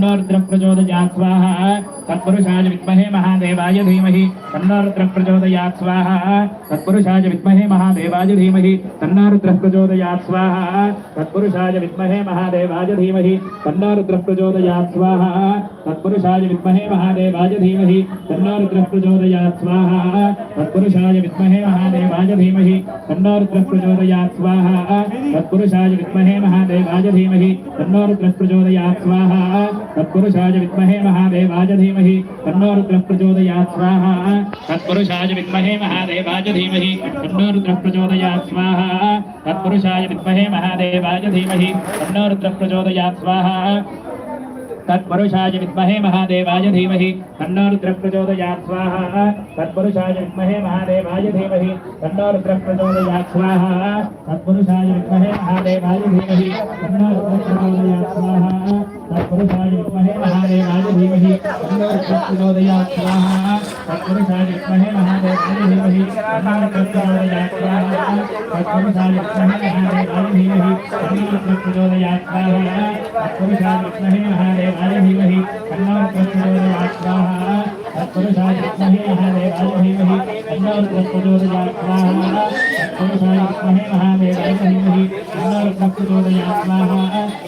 प्रचोदयात् स्वाहा तत्पुरुषाय विद्महे महादेवाय धीमहि तन्नोरुद्र प्रचोदयात् स्वाहा तत्पुरुषाय विद्महे महादेवाय धीमहि तन्नोरुद्र प्रचोदयात् स्वाहा तत्पुरुषाय विद्महे महादेवाय धीमहि तन्नोरुद्र प्रचोदयात् स्वाहा तत्पुरुषाय विद्महे महादेवाय धीमहि तन्नोरुद्र प्रचोदयात् स्वाहा तत्पुरुषाय विद्महे महादेवाय धीमहि तन्नोरुद्र प्रचोदयात् स्वाहा तत्पुरुषाय विद्महे महादेवाय धीमहि तन्नोरुद्र प्रचोदयात् स्वाहा तत्पुरुषाय विद्महे महादेवाय धीमहि तन्नो रुद्रः प्रचोदयात् स्वाहा। तत्पुरुषाय विद्महे महादेवाय धीमहि तन्नो रुद्रः प्रचोदयात् स्वाहा। तत्पुरुषाय विद्महे महादेवाय धीमहि तन्नो रुद्रः प्रचोदयात् स्वाहा तत्पुरुषाय विद्महे महादेवाय धीमहि तन्नो रुद्रः प्रचोदयात् स्वाहा तत्पुरुषाय विद्महे महादेवाय धीमहि तन्नो रुद्रः प्रचोदयात् स्वाहा तत्पुरुषाय विद्महे महादेवाय धीमहि तन्नो रुद्रः प्रचोदयात् स्वाहा। तत्पुरुषाय विद्महे महादेवाय धीमहि तन्नो रुद्रः स्वाहा तत्पुरुषाय विद्महे महादेवाय धीमहि तन्नो रुद्रः स्वाहा तत्पुरुषाय विद्महे महादेवाय धीमहि तन्नो रुद्रः स्वाहा तत्पुरुषाय विद्महे महादेवाय धीमहि तन्नो रुद्रः स्वाहा तत्पुरुषाय विद्महे महादेवाय धीमहि तन्नो रुद्रः स्वाहा तत्पुरुषाय विद्महे महादेवाय धीमहि तन्नो रुद्रः स्वाहा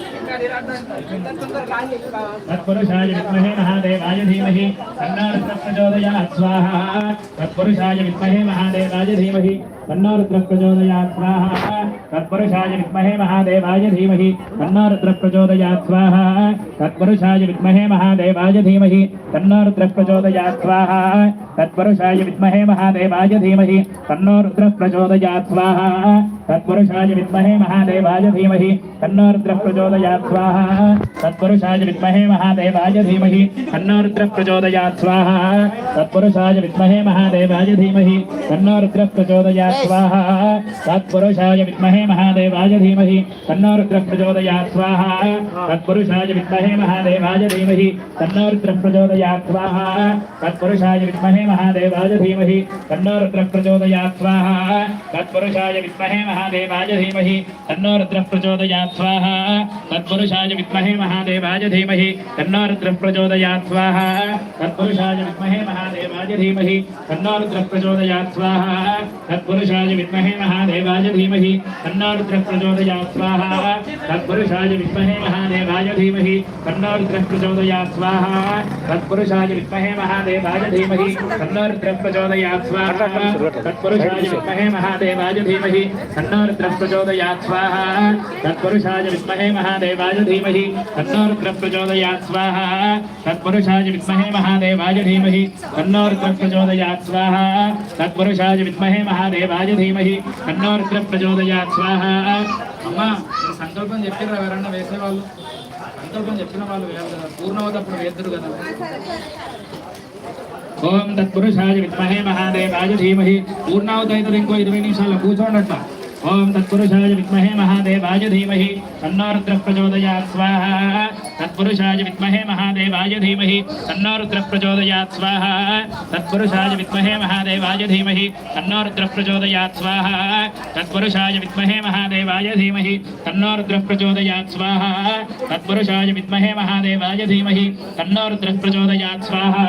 तत्पुरुषाय विद्महे महादेवाय धीमहि तन्नो रुद्रः प्रचोदयात् स्वाहा तत्पुरुषाय विद्महे महादेवाय धीमहि तन्नो रुद्रः प्रचोदयात् स्वाहा तत्पुरुषाय विद्महे महादेवाय धीमहि तन्नो रुद्रः प्रचोदयात् स्वाहा तत्पुरुषाय विद्महे महादेवाय धीमहि तन्नो रुद्रः प्रचोदयात् स्वाहा तत्पुरुषाय विद्महे महादेवाय धीमहि तन्नो रुद्रः प्रचोदयात् स्वाहा तत्पुरुषाय विद्महे महादेवाय धीमहि तन्नो रुद्रः प्रचोदयात् स्वाहा तत्पुरुषाय विद्महे महादेवाय धीमहि तन्नो रुद्रः प्रचोदयात् स्वाहा तत्पुरुषाय विद्महे महादेवाय धीमहि तन्नो रुद्रः प्रचोदयात् स्वाहा तत्पुरुषाय विद्महे महादेवाय धीमहि तन्नो रुद्रः प्रचोदयात् स्वाहा। तत्पुरुषाय विद्महे महादेवाय धीमहि तन्नो रुद्रः प्रचोदयात् स्वाहा। तत्पुरुषाय विद्महे महादेवाय धीमहि तन्नो रुद्रः स्वाहा। तत्पुरुषाय विद्महे महादेवाय धीमहि तन्नो रुद्रः प्रचोदयात् स्वाहा। तत्पुरुषाय विद्महे महादेवाय धीमहि तन्नो रुद्रः प्रचोदयात् स्वाहा। तत्पुरुषाय विद्महे महादेवाय धीमहि तन्नो रुद्रः प्रचोदयात् स्वाहा। तत्पुरुषाय विद्महे महादेवाय धीमहि। तन्नो रुद्रः प्रचोदयात् स्वाहा। तत्पुरुषाय विद्महे महादेवाय धीमहि। तन्नो रुद्रः प्रचोदयात् स्वाहा। तत्पुरुषाय विद्महे महादेवाय धीमहि। तन्नो रुद्रः प्रचोदयात् स्वाहा। तत्पुरुषाय विद्महे महादेवाय धीमहि। तन्नो रुद्रः प्रचोदयात् स्वाहा। तत्पुरुषाय विद्महे महादेवाय धीमहि। तन्नो रुद्रः प्रचोदयात् स्वाहा। तत्पुरुषाय विद्महे महादेवाय धीमहि। तन्नो रुद्रः प्रचोदयात् स्वाहा। तत्पुरुषाय विद्महे महादेवाय धीमहि। కన్నోరుద్ర ప్రచోదయా స్వాహ. అమ్మ సంకల్పం చెప్పారు ఎవరన్నా వేసేవాళ్ళు? సంకల్పం చెప్పిన వాళ్ళు వేయాలి కదా. పూర్ణవతప్పుడు వేద్దరు కదా. ఓం తత్పురుషాయ విద్మహే మహాదేవాయ ధీమహి. పూర్ణావత ఇంకో ఇరవై నిమిషాలు కూర్చోండి ओम तत्पुरुषाय विद्महे महादेवाय धीमहि। तन्नोरुद्र प्रचोदयात् स्वाहा। तत्पुरुषाय विद्महे महादेवाय धीमहि। तन्नोरुद्र प्रचोदयात् स्वाहा। तत्पुरुषाय विद्महे महादेवाय धीमहि। तन्नोरुद्र प्रचोदयात् स्वाहा। तत्पुरुषाय विद्महे महादेवाय धीमहि। तन्नोरुद्र प्रचोदयात् स्वाहा। तत्पुरुषाय विद्महे महादेवाय धीमहि। तन्नोरुद्र प्रचोदयात् स्वाहा।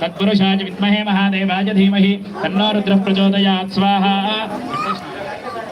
तत्पुरुषाय विद्महे महादेवाय धीमहि। तन्नोरुद्र प्रचोदयात् स्वाहा।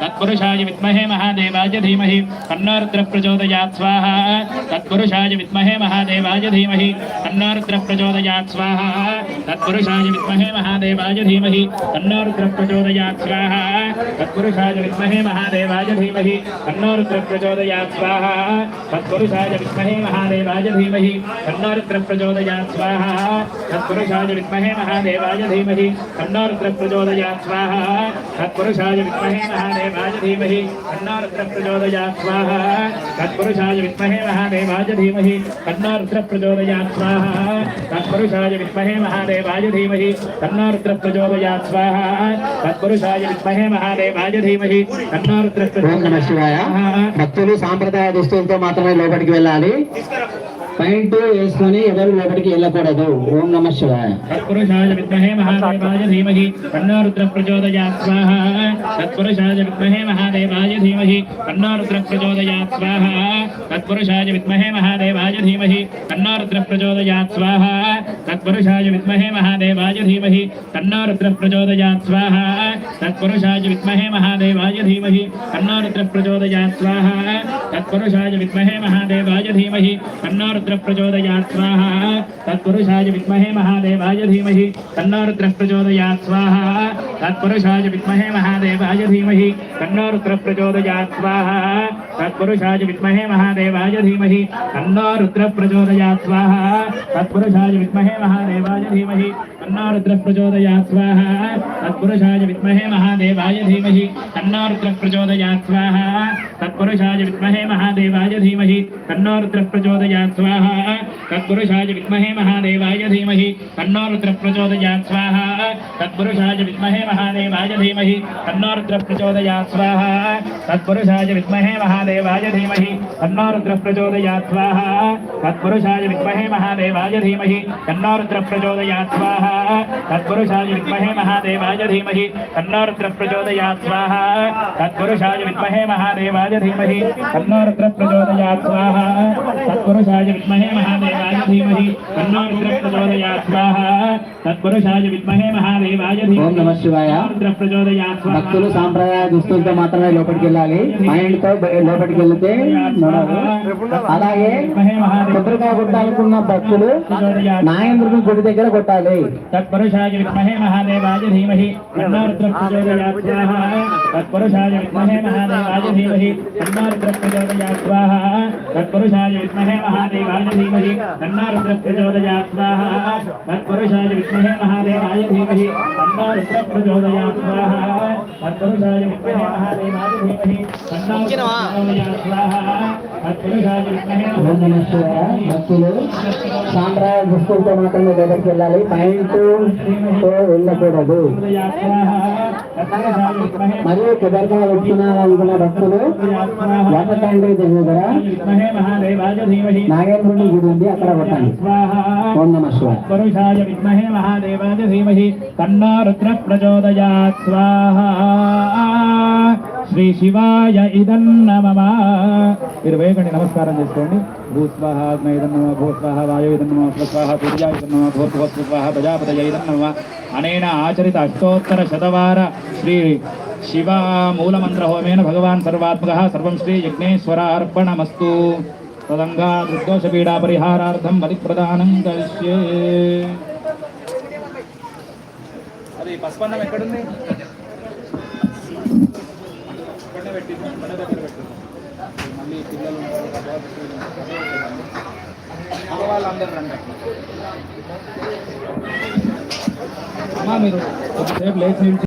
तत्पुरुषाय विद्महे महादेवाय धीमहि। तन्नो रुद्रः प्रचोदयात् स्वाहा। तत्पुरुषाय विद्महे महादेवाय धीमहि। तन्नो रुद्रः प्रचोदयात् स्वाहा। तत्पुरुषाय विद्महे महादेवाय धीमहि। तन्नो रुद्रः प्रचोदयात् स्वाहा। तत्पुरुषाय विद्महे महादेवाय धीमहि। तन्नो रुद्रः प्रचोदयात् स्वाहा। तत्पुरुषाय विद्महे महादेवाय धीमहि। तन्नो रुद्रः प्रचोदयात् स्वाहा। तत्पुरुषाय विद्महे महादेवाय धीमहि। तन्नो रुद्रः प्रचोदयात् स्वाहा। तत्पुरुषाय विद्महे महादेवाय धीमहि तन्नो रुद्रः प्रचोदयात् स्वाहा तत्पुरुषाय विद्महे महादेवाय महादेवाय धीमहि तन्नो रुद्र प्रचोदयात् स्वाहा तत्पुरुषाय विद्महे महादेवाय धीमहि तन्नो रुद्र प्रचोदयात् स्वाहा तत्पुरुषाय विद्महे महादेवाय धीमहि तन्नो रुद्र ఓం నమ శివాయ భక్తులు సాంప్రదాయ దుస్తులతో మాత్రమే లోపలికి వెళ్ళాలి ప్యాంటు వేసుకొని ఎవరు లోపలికి వెళ్ళకూడదు. ఓం నమ శివాయ. తత్పురుషాయ విద్మహే మహాదేవాయ ధీమహి. కన్నారుద్ర ప్రచోదయాత్ స్వాహ తత్పురుషాయ విద్మహే మహాదేవాయ ధీమహి. కన్నారుద్ర ప్రచోదయాత్ స్వాహ తత్పురుషాయ విద్మహే మహాదేవాయ ధీమహి. కన్నారుద్ర ప్రచోదయాత్ స్వాహ తత్పురుషాయ విద్మహే మహాదేవాయ ధీమహి. కన్నారుద్ర ప్రచోదయాత్ స్వాహ తత్పురుషాయ విద్మహే మహాదేవాయ ధీమహి. కన్నారుద్ర ప్రచోదయాత్ స్వాహ తత్పురుషాయ విద్మహే మహాదేవాయ ధీమహి. కన్నారుద్ర रुद्र प्रचोदयात् स्वाहा। तत्पुरुषाय विद्महे महादेवाय धीमहि। तन्नो रुद्र प्रचोदयात् स्वाहा। तत्पुरुषाय विद्महे महादेवाय धीमहि। तन्नो रुद्र प्रचोदयात् स्वाहा। तत्पुरुषाय विद्महे महादेवाय धीमहि। तन्नो रुद्र प्रचोदयात् स्वाहा। तत्पुरुषाय विद्महे महादेवाय धीमहि। तन्नो रुद्र प्रचोदयात् स्वाहा। तत्पुरुषाय विद्महे महादेवाय धीमहि। तन्नो रुद्र प्रचोदयात् स्वाहा तत्पुरुषाय विद्महे महादेवाय धीमहि। तन्नो रुद्र प्रचोदयात् स्वाहा। तत्पुरुषाय विद्महे महादेवाय धीमहि। तन्नो रुद्र प्रचोदयात् स्वाहा। तत्पुरुषाय विद्महे महादेवाय धीमहि। तन्नो रुद्र प्रचोदयात् स्वाहा। तत्पुरुषाय विद्महे महादेवाय धीमहि। तन्नो रुद्र प्रचोदयात् स्वाहा। तत्पुरुषाय विद्महे महादेवाय धीमहि। तन्नो रुद्र प्रचोदयात् स्वाहा। तत्पुरुषाय विद्महे महादेवाय धीमहि। तन्नो रुद्र प्रचोदयात् स्वाहा। तत्पुरुषाय विद्महे महादेवाय धीमहि। तन्नो रुद्र प्रचोदयात् स्वाहा तत्पुरुषाय विद्महे महादेवाय धीमहि तन्नो रुद्र प्रचोदयात् स्वाहा तत्पुरुषाय विद्महे महादेवाय ఓం धीमहि నమ శివాయ रुद्र प्रचोदयात् భక్తులు स्वाहा సాంప్రదాయ దుస్తులతో మాత్రమే లోపలికి వెళ్ళాలి మైండ్ తో బ- లోపలికి వెళ్తే నడవదు. అలాగే కొబ్బరికాయ కొట్టాలనుకున్న భక్తులు నాయంద్రుని గుడి దగ్గర కొట్టాలి तत्पुरुषाय विद्महे महादेवाय धीमहि तन्नो रुद्र प्रचोदयात् स्वाहा तत्पुरुषाय विद्महे महादेवाय धीमहि तन्नो रुद्र प्रचोदयात् स्वाहा तत्पुरुषाय विद्महे महादेवाय धीमहि तन्नो रुद्र प्रचोदयात् स्वाहा तत्पुरुषाय विद्महे महादेवाय धीमहि तन्नो रुद्र प्रचोदयात् स्वाहा तत्पुरुषाय विद्महे महादेवाय धीमहि तन्नो रुद्र प्रचोदयात् स्वाहा तत्पुरुषाय विद्महे ఓం నమ శివాయ భక్తులు సాంప్రదాయ దుస్తులతో మాత్రమే లోపలికి వెళ్ళాలి పైంట్ తో వెళ్ళకూడదు మరియు కుదరగా వచ్చినారనుకున్న భక్తులు. వాటర్ ట్యాంక్ దగ్గర నాగేంద్రుని గుడి ఉంది అక్కడ ఒకటండి ఓం నమ విద్మహే మహాదేవాయ ధీమహి. కన్నారుద్ర ప్రచోదయా స్వాహ. శ్రీ శివాయ ఇదన్నమమ మీరు వేయకండి నమస్కారం చేసుకోండి. భూస్వాహ అగ్న ఇదన్నమ భూస్వాహ వాయు ఇదన్నమ స్వస్వాహ సూర్య ఇదన్నమ భూర్భువస్వాహ ప్రజాపతయ ఇదన్నమ అనేన ఆచరిత అష్టోత్తర శతవార శ్రీ శివ మూలమంత్ర హోమేన భగవాన్ సర్వాత్మక. సర్వం శ్రీ యజ్ఞేశ్వర అర్పణమస్తు తదంగా నిర్దోషపీడా పరిహారార్థం బలి ప్రదానం కలిష్యే. అది పసుపన్నం ఎక్కడుంది? పెట్టి మన దగ్గర పెట్టున్నాం మళ్ళీ పిల్లలు ఉంటారు కాబట్టి వాళ్ళందరూ రండి అమ్మా మీరు